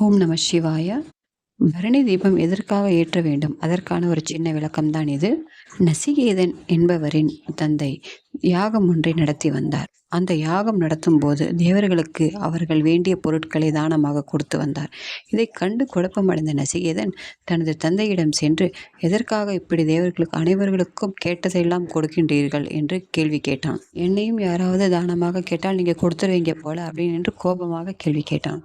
ஓம் நம சிவாய. பரணி தீபம் எதற்காக ஏற்ற வேண்டும்? அதற்கான ஒரு சின்ன விளக்கம்தான் இது. நசிகேதன் என்பவரின் தந்தை யாகம் ஒன்றை நடத்தி வந்தார். அந்த யாகம் நடத்தும் போது தேவர்களுக்கு அவர்கள் வேண்டிய பொருட்களை தானமாக கொடுத்து வந்தார். இதை கண்டு குழப்பமடைந்த நசிகேதன் தனது தந்தையிடம் சென்று எதற்காக இப்படி தேவர்களுக்கு அனைவர்களுக்கும் கேட்டதையெல்லாம் கொடுக்கின்றீர்கள்? என்று கேள்வி கேட்டான். என்னையும் யாராவது தானமாக கேட்டால் நீங்கள் கொடுத்துருவீங்க போல அப்படின்னு என்று கோபமாக கேள்வி கேட்டான்.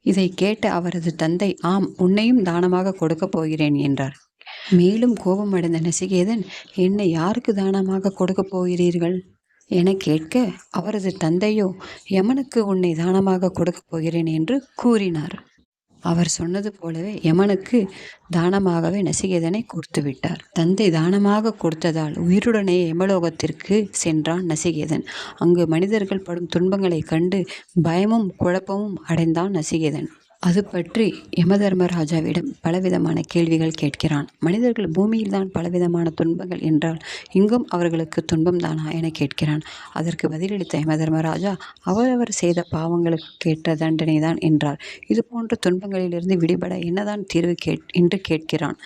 இதை கேட்ட அவரது தந்தை ஆம் உன்னையும் தானமாக கொடுக்கப் போகிறேன் என்றார். மேலும் கோபமடைந்த நசிகேதன் என்னை யாருக்கு தானமாக கொடுக்கப் போகிறீர்கள்? என கேட்க அவரது தந்தையோ யமனுக்கு உன்னை தானமாக கொடுக்கப் போகிறேன் என்று கூறினார். அவர் சொன்னது போலவே யமனுக்கு தானமாகவே நசிகேதனை கொடுத்து விட்டார். தந்தை தானமாக கொடுத்ததால் உயிருடனே யமலோகத்திற்கு சென்றான் நசிகேதன். அங்கு மனிதர்கள் படும் துன்பங்களைக் கண்டு பயமும் குழப்பமும் அடைந்தான் நசிகேதன். அது பற்றி யமதர்மராஜாவிடம் பலவிதமான கேள்விகள் கேட்கிறான். மனிதர்கள் பூமியில்தான் பலவிதமான துன்பங்கள் என்றால் இங்கும் அவர்களுக்கு துன்பம் தானா என கேட்கிறான். அதற்கு பதிலளித்த யமதர்மராஜா அவரவர் செய்த பாவங்களுக்கு கேட்ட தண்டனை தான் என்றார். இது போன்ற துன்பங்களிலிருந்து விடுபட என்னதான் தீர்வு கேட் என்று கேட்கிறான்.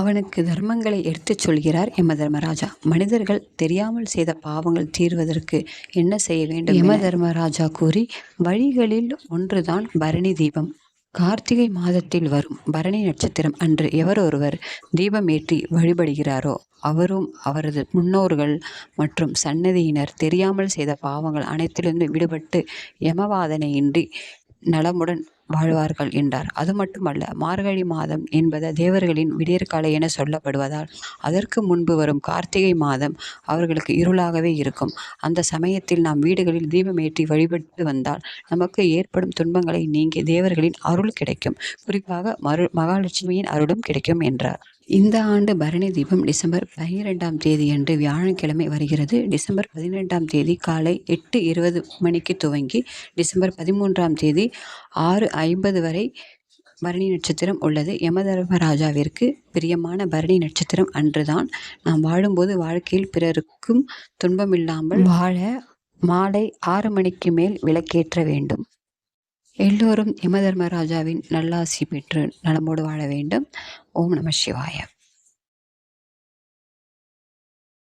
அவனுக்கு தர்மங்களை எடுத்துச் சொல்கிறார் யம தர்மராஜா மனிதர்கள் தெரியாமல் செய்த பாவங்கள் தீர்வதற்கு என்ன செய்ய வேண்டும் யம தர்மராஜா கூறி வழிகளில் ஒன்றுதான் பரணி தீபம். கார்த்திகை மாதத்தில் வரும் பரணி நட்சத்திரம் அன்று எவர் ஒருவர் தீபம் ஏற்றி வழிபடுகிறாரோ அவரும் அவரது முன்னோர்கள் மற்றும் சன்னதியினர் தெரியாமல் செய்த பாவங்கள் அனைத்திலிருந்து விடுபட்டு யமவாதனையின்றி நலமுடன் வாழ்வார்கள் என்றார். அது மட்டுமல்ல மார்கழி மாதம் என்பது தேவர்களின் விடியற்காலை என சொல்லப்படுவதால் அதற்கு முன்பு வரும் கார்த்திகை மாதம் அவர்களுக்கு இருளாகவே இருக்கும். அந்த சமயத்தில் நாம் வீடுகளில் தீபமேற்றி வழிபட்டு வந்தால் நமக்கு ஏற்படும் துன்பங்களை நீங்கி தேவர்களின் அருள் கிடைக்கும். குறிப்பாக மரு மகாலட்சுமியின் அருளும் கிடைக்கும் என்றார். இந்த ஆண்டு பரணி தீபம் டிசம்பர் பனிரெண்டாம் தேதியன்று வியாழக்கிழமை வருகிறது. டிசம்பர் பதினெண்டாம் தேதி காலை எட்டு இருபது மணிக்கு துவங்கி டிசம்பர் பதிமூன்றாம் தேதி ஆறு ஐம்பது வரை பரணி நட்சத்திரம் உள்ளது. யமதர்மராஜாவிற்கு பிரியமான பரணி நட்சத்திரம் அன்றுதான் நாம் வாழும்போது வாழ்க்கையில் பிறருக்கும் துன்பமில்லாமல் வாழ மாலை ஆறு மணிக்கு மேல் விளக்கேற்ற வேண்டும். எல்லோரும் யமதர்மராஜாவின் நல்லாசி பெற்று நலமோடு வாழ வேண்டும். ஓம் நம சிவாய.